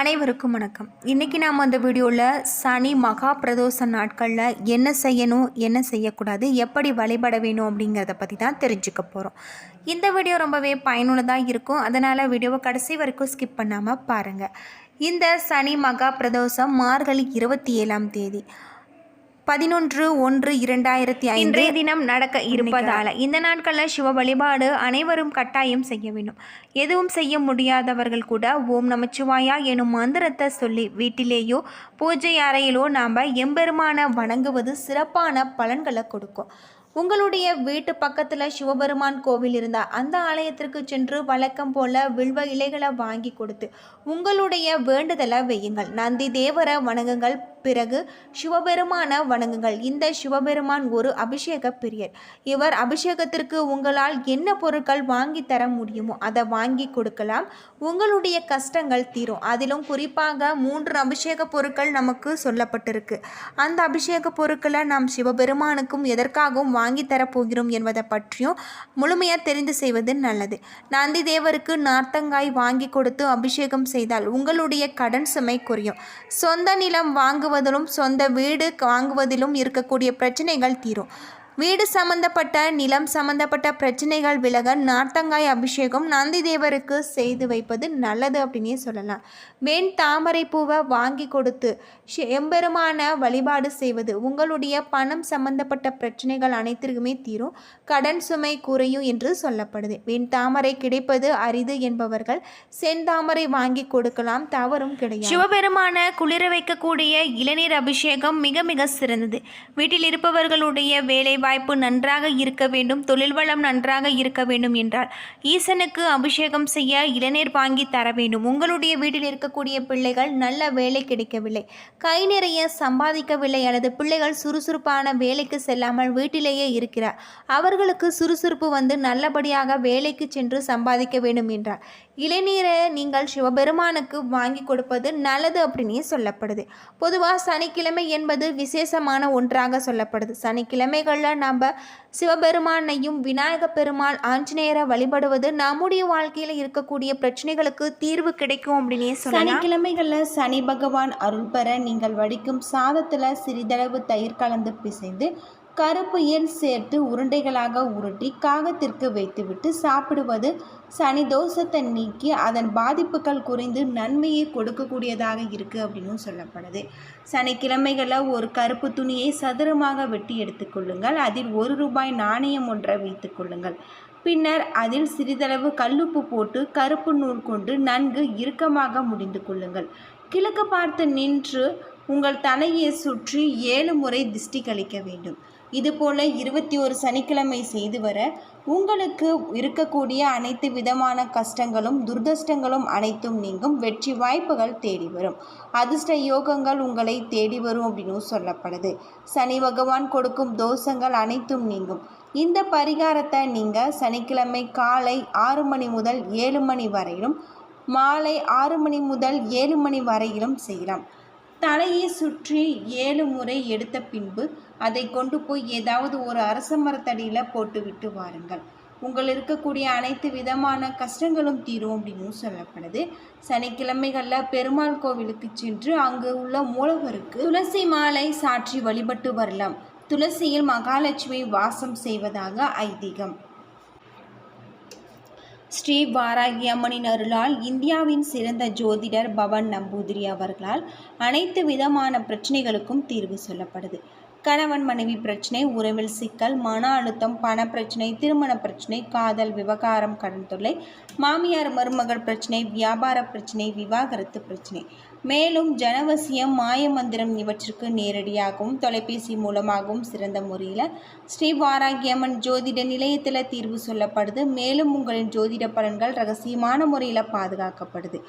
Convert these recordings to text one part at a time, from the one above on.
அனைவருக்கும் வணக்கம். இன்றைக்கி நாம் அந்த வீடியோவில் சனி மகா பிரதோஷ நாட்களில் என்ன செய்யணும் என்ன செய்யக்கூடாது எப்படி வழிபட வேணும் அப்படிங்கிறத பற்றி தான் தெரிஞ்சுக்க போகிறோம் இந்த வீடியோ ரொம்பவே பயனுள்ளதாக இருக்கும். அதனால் வீடியோவை கடைசி வரைக்கும் ஸ்கிப் பண்ணாமல் பாருங்கள் இந்த சனி மகா பிரதோஷம் மார்கழி இருபத்தி ஏழாம் தேதி. பதினொன்று ஒன்று இரண்டாயிரத்தி ஐந்து இன்றைய தினம் நடக்க இருப்பதால் இந்த நாட்களில் சிவ வழிபாடு அனைவரும் கட்டாயம் செய்ய வேண்டும். எதுவும் செய்ய முடியாதவர்கள் கூட ஓம் நமச்சிவாயா எனும் மந்திரத்தை சொல்லி வீட்டிலேயோ பூஜை அறையிலோ நாம் எம்பெருமான வணங்குவது சிறப்பான பலன்களை கொடுக்கும். உங்களுடைய வீட்டு பக்கத்தில் சிவபெருமான் கோவில் இருந்தால் அந்த ஆலயத்திற்கு சென்று வழக்கம் போல வில்வ இலைகளை வாங்கி கொடுத்து உங்களுடைய வேண்டுதலை வையுங்கள் நந்தி தேவரை வணங்குங்கள். பிறகு சிவபெருமான வணங்குங்கள். இந்த சிவபெருமான் ஒரு அபிஷேக பிரியர். இவர் அபிஷேகத்திற்கு உங்களால் என்ன பொருட்கள் வாங்கி தர முடியுமோ அதை வாங்கி கொடுக்கலாம். உங்களுடைய கஷ்டங்கள் தீரும். அதிலும் குறிப்பாக மூன்று அபிஷேக பொருட்கள் நமக்கு சொல்லப்பட்டிருக்கு. அந்த அபிஷேக பொருட்களை நாம் சிவபெருமானுக்கும் எதற்காகவும் வாங்கி தரப்போகிறோம் என்பதை பற்றியும் முழுமையாக தெரிந்து செய்வது நல்லது. நந்தி தேவருக்கு நார்த்தங்காய் வாங்கி கொடுத்து அபிஷேகம் செய்தால் உங்களுடைய கடன் சுமை குறையும். சொந்த நிலம் வாங்குவதிலும் சொந்த வீடு வாங்குவதிலும் இருக்கக்கூடிய பிரச்சனைகள் தீரும். வீடு சம்பந்தப்பட்ட நிலம் சம்பந்தப்பட்ட பிரச்சனைகள் விலக நார்த்தங்காய் அபிஷேகம் நந்தி தேவருக்கு செய்து வைப்பது நல்லது அப்படின்னே சொல்லலாம். வெண் தாமரை பூவை வாங்கி கொடுத்து எம்பெருமான வழிபாடு செய்வது. உங்களுடைய பணம் சம்பந்தப்பட்ட பிரச்சனைகள் அனைத்திற்குமே தீரும். கடன் சுமை குறையும் என்று சொல்லப்படுது. வெண் தாமரை கிடைப்பது அரிது என்பவர்கள் செந்தாமரை வாங்கி கொடுக்கலாம். தவறும் கிடையாது. சிவபெருமான குளிர வைக்கக்கூடிய இளநீர் அபிஷேகம் மிக மிக சிறந்தது. வீட்டில் இருப்பவர்களுடைய வேலை வாய்ப்பு நன்றாக இருக்க வேண்டும். தொழில் வளம் நன்றாக இருக்க வேண்டும் என்றால் ஈசனுக்கு அபிஷேகம் செய்ய இளநீர் வாங்கி தர வேண்டும். உங்களுடைய வீட்டில் இருக்கக்கூடிய பிள்ளைகள் நல்ல வேலை கிடைக்கவில்லை. கை நிறைய சம்பாதிக்கவில்லை. அல்லது பிள்ளைகள் சுறுசுறுப்பான வேலைக்கு செல்லாமல் வீட்டிலேயே இருக்கிறார். அவர்களுக்கு சுறுசுறுப்பு வந்து நல்லபடியாக வேலைக்கு சென்று சம்பாதிக்க வேண்டும் என்றார். இளநீரை நீங்கள் சிவபெருமானுக்கு வாங்கி கொடுப்பது நல்லது அப்படின்னே சொல்லப்படுது. பொதுவாக சனிக்கிழமை என்பது விசேஷமான ஒன்றாக சொல்லப்படுது. சனிக்கிழமைகளில் நம்ம சிவபெருமானையும் விநாயக பெருமாள் ஆஞ்சநேயரை வழிபடுவது நம்முடைய வாழ்க்கையில் இருக்கக்கூடிய பிரச்சனைகளுக்கு தீர்வு கிடைக்கும் அப்படின்னே சொல்லலாம் சனிக்கிழமைகளில் சனி பகவான் அருள் பெற நீங்கள் வடிக்கும் சாதத்தில் சிறிதளவு தயிர் கலந்து பிசைந்து கருப்பு எள் சேர்த்து உருண்டைகளாக உருட்டி காகத்திற்கு வைத்துவிட்டு சாப்பிடுவது சனி தோஷத்தை நீக்கி அதன் பாதிப்புகள் குறைந்து நன்மையை கொடுக்கக்கூடியதாக இருக்குது அப்படின்னு சொல்லப்படுது. சனிக்கிழமைகளில் ஒரு கருப்பு துணியை சதுரமாக வெட்டி எடுத்துக்கொள்ளுங்கள் அதில் ஒரு ரூபாய் நாணயம் ஒன்றை வைத்துக்கொள்ளுங்கள் பின்னர் அதில் சிறிதளவு கல்லுப்பு போட்டு கருப்பு நூல் கொண்டு நன்கு இறுக்கமாக முடிந்து கொள்ளுங்கள். கிழக்கு பார்த்து நின்று உங்கள் தலையை சுற்றி ஏழு முறை திஷ்டி கழிக்க வேண்டும். இதுபோல இருபத்தி ஒரு சனிக்கிழமை செய்து வர உங்களுக்கு இருக்கக்கூடிய அனைத்து விதமான கஷ்டங்களும் துர்தஷ்டங்களும் அனைத்தும் நீங்கும். வெற்றி வாய்ப்புகள் தேடி வரும். அதிர்ஷ்ட யோகங்கள் உங்களை தேடி வரும் அப்படின்னு சொல்லப்படுது. சனி பகவான் கொடுக்கும் தோஷங்கள் அனைத்தும் நீங்கும். இந்த பரிகாரத்தை நீங்கள் சனிக்கிழமை காலை ஆறு மணி முதல் ஏழு மணி வரையிலும் மாலை ஆறு மணி முதல் ஏழு மணி வரையிலும் செய்யலாம். தலையை சுற்றி ஏழு முறை எடுத்த பின்பு அதை கொண்டு போய் ஏதாவது ஒரு அரச மரத்தடியில் போட்டுவிட்டு வாருங்கள். உங்கள் இருக்கக்கூடிய அனைத்து விதமான கஷ்டங்களும் தீரும் அப்படின்னு சொல்லப்படுது. சனிக்கிழமைகளில் பெருமாள் கோவிலுக்கு சென்று அங்கு உள்ள மூலவருக்கு துளசி மாலை சாற்றி வழிபட்டு வரலாம். துளசியில் மகாலட்சுமி வாசம் செய்வதாக ஐதீகம். ஸ்ரீ வாராகி அம்மனின் அருளால் இந்தியாவின் சிறந்த ஜோதிடர் பவன் நம்பூதிரி அவர்களால் அனைத்து விதமான பிரச்சனைகளுக்கும் தீர்வு சொல்லப்படுது. கணவன் மனைவி பிரச்சனை உறவில் சிக்கல் மன அழுத்தம் பண பிரச்சனை திருமண பிரச்சனை காதல் விவகாரம் கடன் தொல்லை மாமியார் மருமகள் பிரச்சனை வியாபார பிரச்சனை விவாகரத்து பிரச்சனை. மேலும் ஜனவசியம் மாயமந்திரம் இவற்றிற்கு நேரடியாகவும் தொலைபேசி மூலமாகவும் சிறந்த முறையில் ஸ்ரீ வாராகியம்மன் ஜோதிட நிலையத்தில் தீர்வு சொல்லப்படுது. மேலும் உங்களின் ஜோதிட பலன்கள் ரகசியமான முறையில் பாதுகாக்கப்படுது.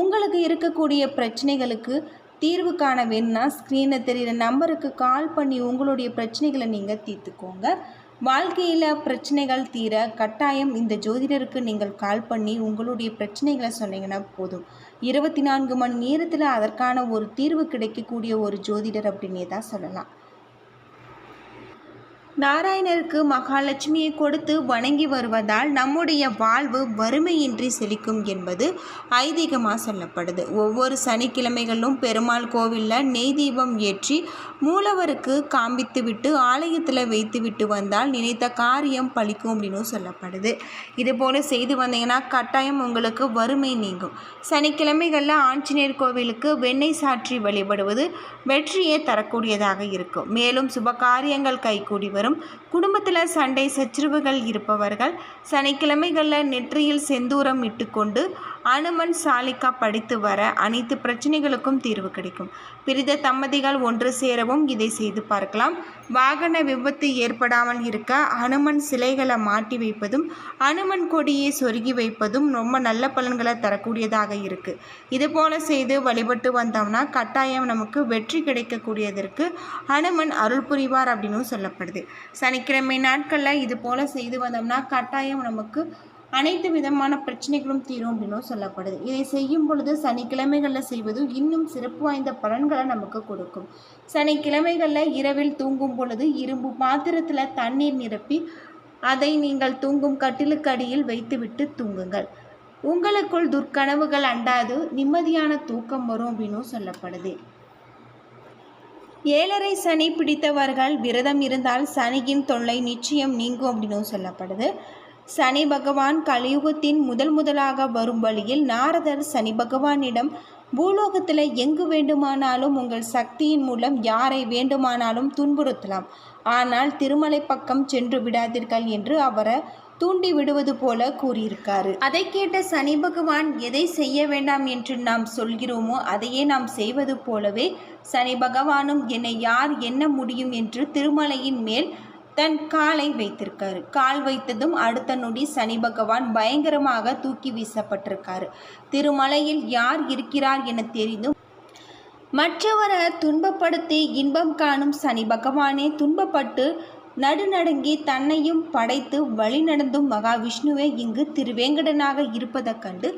உங்களுக்கு இருக்கக்கூடிய பிரச்சனைகளுக்கு தீர்வு காண வேணும்னா ஸ்க்ரீனில் தெரிகிற நம்பருக்கு கால் பண்ணி உங்களுடைய பிரச்சனைகளை நீங்கள் தீர்த்துக்கோங்க. வாழ்க்கையில் பிரச்சனைகள் தீர கட்டாயம் இந்த ஜோதிடருக்கு நீங்கள் கால் பண்ணி உங்களுடைய பிரச்சனைகளை சொன்னீங்கன்னா போதும். இருபத்தி நான்கு மணி நேரத்தில் அதற்கான ஒரு தீர்வு கிடைக்கக்கூடிய ஒரு ஜோதிடர் அப்படின்னே தான் சொல்லலாம். நாராயணருக்கு மகாலட்சுமியை கொடுத்து வணங்கி வருவதால் நம்முடைய வாழ்வு வறுமையின்றி செழிக்கும் என்பது ஐதீகமாக சொல்லப்படுது. ஒவ்வொரு சனிக்கிழமைகளிலும் பெருமாள் கோவிலில் நெய் தீபம் ஏற்றி மூலவருக்கு காண்பித்துவிட்டு ஆலயத்தில் வைத்து விட்டு வந்தால் நினைத்த காரியம் பழிக்கும் அப்படின்னு சொல்லப்படுது. இதுபோல் செய்து வந்தீங்கன்னா கட்டாயம் உங்களுக்கு வறுமை நீங்கும். சனிக்கிழமைகளில் ஆஞ்சநேயர் கோவிலுக்கு வெண்ணெய் சாற்றி வழிபடுவது வெற்றியை தரக்கூடியதாக இருக்கும். மேலும் சுப காரியங்கள் கைகூடி வரும். குடும்பத்தில் சண்டை சச்சரவுகள் இருப்பவர்கள் சனிக்கிழமைகளில் நெற்றியில் செந்தூரம் இட்டுக்கொண்டு அனுமன் சாலிக்கா படித்து வர அனைத்து பிரச்சனைகளுக்கும் தீர்வு கிடைக்கும். பிரித தம்பதிகள் ஒன்று சேரவும் இதை செய்து பார்க்கலாம். வாகன விபத்து ஏற்படாமல் இருக்க அனுமன் சிலைகளை மாட்டி வைப்பதும் அனுமன் கொடியை சொருகி வைப்பதும் ரொம்ப நல்ல பலன்களை தரக்கூடியதாக இருக்குது இது போல செய்து வழிபட்டு வந்தோம்னா கட்டாயம் நமக்கு வெற்றி கிடைக்கக்கூடியதற்கு அனுமன் அருள் புரிவார் அப்படின்னு சொல்லப்படுது. சனிக்கிழமை நாட்களில் இது போல செய்து வந்தோம்னா கட்டாயம் நமக்கு அனைத்து விதமான பிரச்சனைகளும் தீரும் அப்படின்னும் சொல்லப்படுது. இதை செய்யும் பொழுது சனிக்கிழமைகளில் செய்வது இன்னும் சிறப்பு வாய்ந்த பலன்களை நமக்கு கொடுக்கும். சனிக்கிழமைகளில் இரவில் தூங்கும் பொழுது இரும்பு பாத்திரத்தில் தண்ணீர் நிரப்பி அதை நீங்கள் தூங்கும் கட்டிலுக்கு அடியில் வைத்துவிட்டு தூங்குங்கள். உங்களுக்குள் துர்க்கனவுகள் அண்டாது நிம்மதியான தூக்கம் வரும் அப்படின்னும் சொல்லப்படுது. ஏழரை சனி பிடித்தவர்கள் விரதம் இருந்தால் சனியின் தொல்லை நிச்சயம் நீங்கும் அப்படின்னு சொல்லப்படுது. சனி பகவான் கலியுகத்தின் முதல் முதலாக வரும் வழியில் நாரதர் சனி பகவானிடம் பூலோகத்தில் எங்கு வேண்டுமானாலும் உங்கள் சக்தியின் மூலம் யாரை வேண்டுமானாலும் துன்புறுத்தலாம். ஆனால் திருமலை பக்கம் சென்று விடாதீர்கள் என்று அவரை தூண்டி விடுவது போல கூறியிருக்காரு. அதை கேட்ட சனி பகவான் எதை செய்ய வேண்டாம் என்று நாம் சொல்கிறோமோ அதையே நாம் செய்வது போலவே சனி பகவானும் என்னை யார் என்ன முடியும் என்று திருமலையின் மேல் தன் காலை வைத்திருக்காரு. கால் வைத்ததும் அடுத்த நொடி சனி பகவான் பயங்கரமாக தூக்கி வீசப்பட்டிருக்காரு. திருமலையில் யார் இருக்கிறார் என தெரிந்தும் மற்றவரை துன்பப்படுத்தி இன்பம் காணும் சனி பகவானே துன்பப்பட்டு நடுநடுங்கி தன்னையும் படைத்து வழிநடந்தும் மகாவிஷ்ணுவே இங்கு திருவேங்கடனாக இருப்பதைக் கண்டு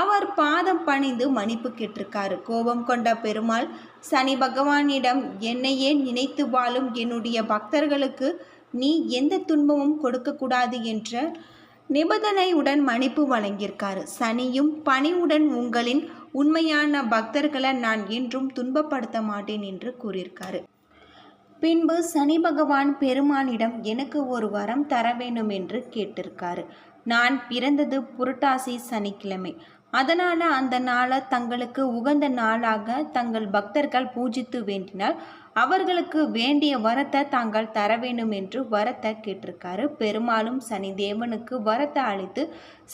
அவர் பாதம் பணிந்து மன்னிப்பு கேட்டிருக்காரு. கோபம் கொண்ட பெருமாள் சனி பகவானிடம் என்னையே நினைத்து வாழும் என்னுடைய பக்தர்களுக்கு நீ எந்த துன்பமும் கொடுக்கக்கூடாது என்ற நிபந்தனையுடன் மன்னிப்பு வழங்கியிருக்காரு. சனியும் பணிவுடன் உங்களின் உண்மையான பக்தர்களை நான் என்றும் துன்பப்படுத்த மாட்டேன் என்று கூறியிருக்காரு. பின்பு சனி பகவான் பெருமானிடம் எனக்கு ஒரு வரம் தர வேண்டும் என்று கேட்டிருக்காரு. நான் பிறந்தது புரட்டாசி சனிக்கிழமை. அதனால் அந்த நாளை தங்களுக்கு உகந்த நாளாக தங்கள் பக்தர்கள் பூஜித்து வேண்டினால் அவர்களுக்கு வேண்டிய வரத்தை தாங்கள் தர வேண்டும் என்று வரத்தை கேட்டிருக்காரு. பெருமாளும் சனி தேவனுக்கு வரத்தை அளித்து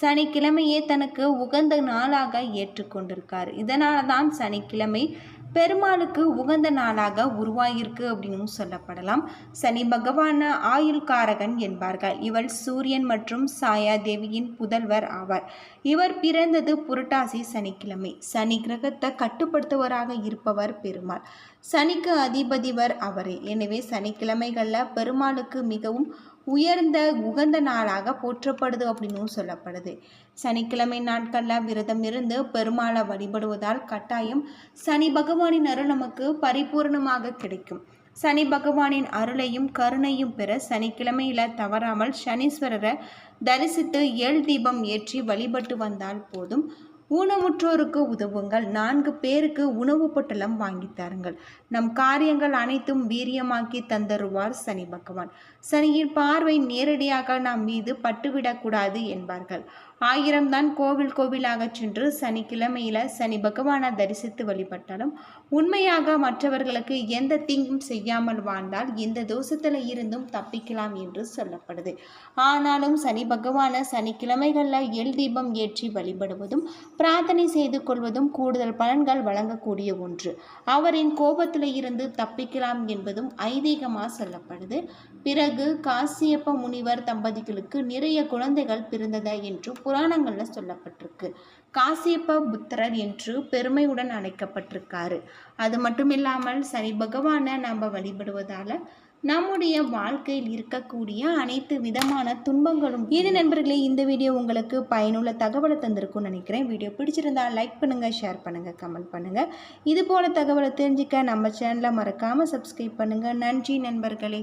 சனிக்கிழமையே தனக்கு உகந்த நாளாக ஏற்றுக்கொண்டிருக்கார். இதனால தான் சனிக்கிழமை பெருமாளுக்கு உகந்த நாளாக உருவாயிருக்கு அப்படின்னு சொல்லப்படலாம். சனி பகவான ஆயுள்காரகன் என்பார்கள். இவள் சூரியன் மற்றும் சாயா தேவியின் புதல்வர் ஆவார். இவர் பிறந்தது புரட்டாசி சனிக்கிழமை. சனி கிரகத்தை கட்டுப்படுத்துவராக இருப்பவர் பெருமாள். சனிக்கு அதிபதிவர் அவரே. எனவே சனிக்கிழமைகளில் பெருமாளுக்கு மிகவும் உயர்ந்த உகந்த நாளாக போற்றப்படுது அப்படின்னும் சொல்லப்படுது. சனிக்கிழமை நாட்களில் விரதம் இருந்து பெருமாளை வழிபடுவதால் கட்டாயம் சனி பகவானின் அருள் நமக்கு பரிபூர்ணமாக கிடைக்கும். சனி பகவானின் அருளையும் கருணையும் பெற சனிக்கிழமையில் தவறாமல் சனீஸ்வரரை தரிசித்து ஏழ் தீபம் ஏற்றி வழிபட்டு வந்தால் போதும். ஊனமுற்றோருக்கு உதவுங்கள். நான்கு பேருக்கு உணவு பொட்டலம் வாங்கி தாருங்கள். நம் காரியங்கள் அனைத்தும் வீரியமாக்கி தந்தருவார் சனி பகவான். சனியின் பார்வை நேரடியாக நாம் மீது பட்டுவிடக்கூடாது என்பார்கள். ஆயிரம்தான் கோவில் கோவிலாக சென்று சனிக்கிழமையில் சனி பகவானை தரிசித்து வழிபட்டாலும் உண்மையாக மற்றவர்களுக்கு எந்த தீங்கும் செய்யாமல் வாழ்ந்தால் இந்த தோஷத்தில் இருந்தும் தப்பிக்கலாம் என்று சொல்லப்படுது. ஆனாலும் சனி பகவானை சனிக்கிழமைகளில் எல் தீபம் ஏற்றி வழிபடுவதும் பிரார்த்தனை செய்து கொள்வதும் கூடுதல் பலன்கள் வழங்கக்கூடிய ஒன்று. அவரின் கோபத்தில் இருந்து தப்பிக்கலாம் என்பதும் ஐதீகமாக சொல்லப்படுது. பிறகு காசியப்ப முனிவர் தம்பதிகளுக்கு நிறைய குழந்தைகள் பிறந்ததா என்றும் புராணங்களில் சொல்லப்பட்டிருக்கு. காசியப்ப புத்திரர் என்று பெருமையுடன் அழைக்கப்பட்டிருக்காரு. அது மட்டும் இல்லாமல் சனி பகவானை நாம் வழிபடுவதால் நம்முடைய வாழ்க்கையில் இருக்கக்கூடிய அனைத்து விதமான துன்பங்களும் இது நண்பர்களே இந்த வீடியோ உங்களுக்கு பயனுள்ள தகவலை தந்திருக்கும்னு நினைக்கிறேன். வீடியோ பிடிச்சிருந்தா லைக் பண்ணுங்கள் ஷேர் பண்ணுங்கள் கமெண்ட் பண்ணுங்கள் இது போல தகவலை தெரிஞ்சுக்க நம்ம சேனலை மறக்காமல் சப்ஸ்கிரைப் பண்ணுங்கள் நன்றி நண்பர்களே.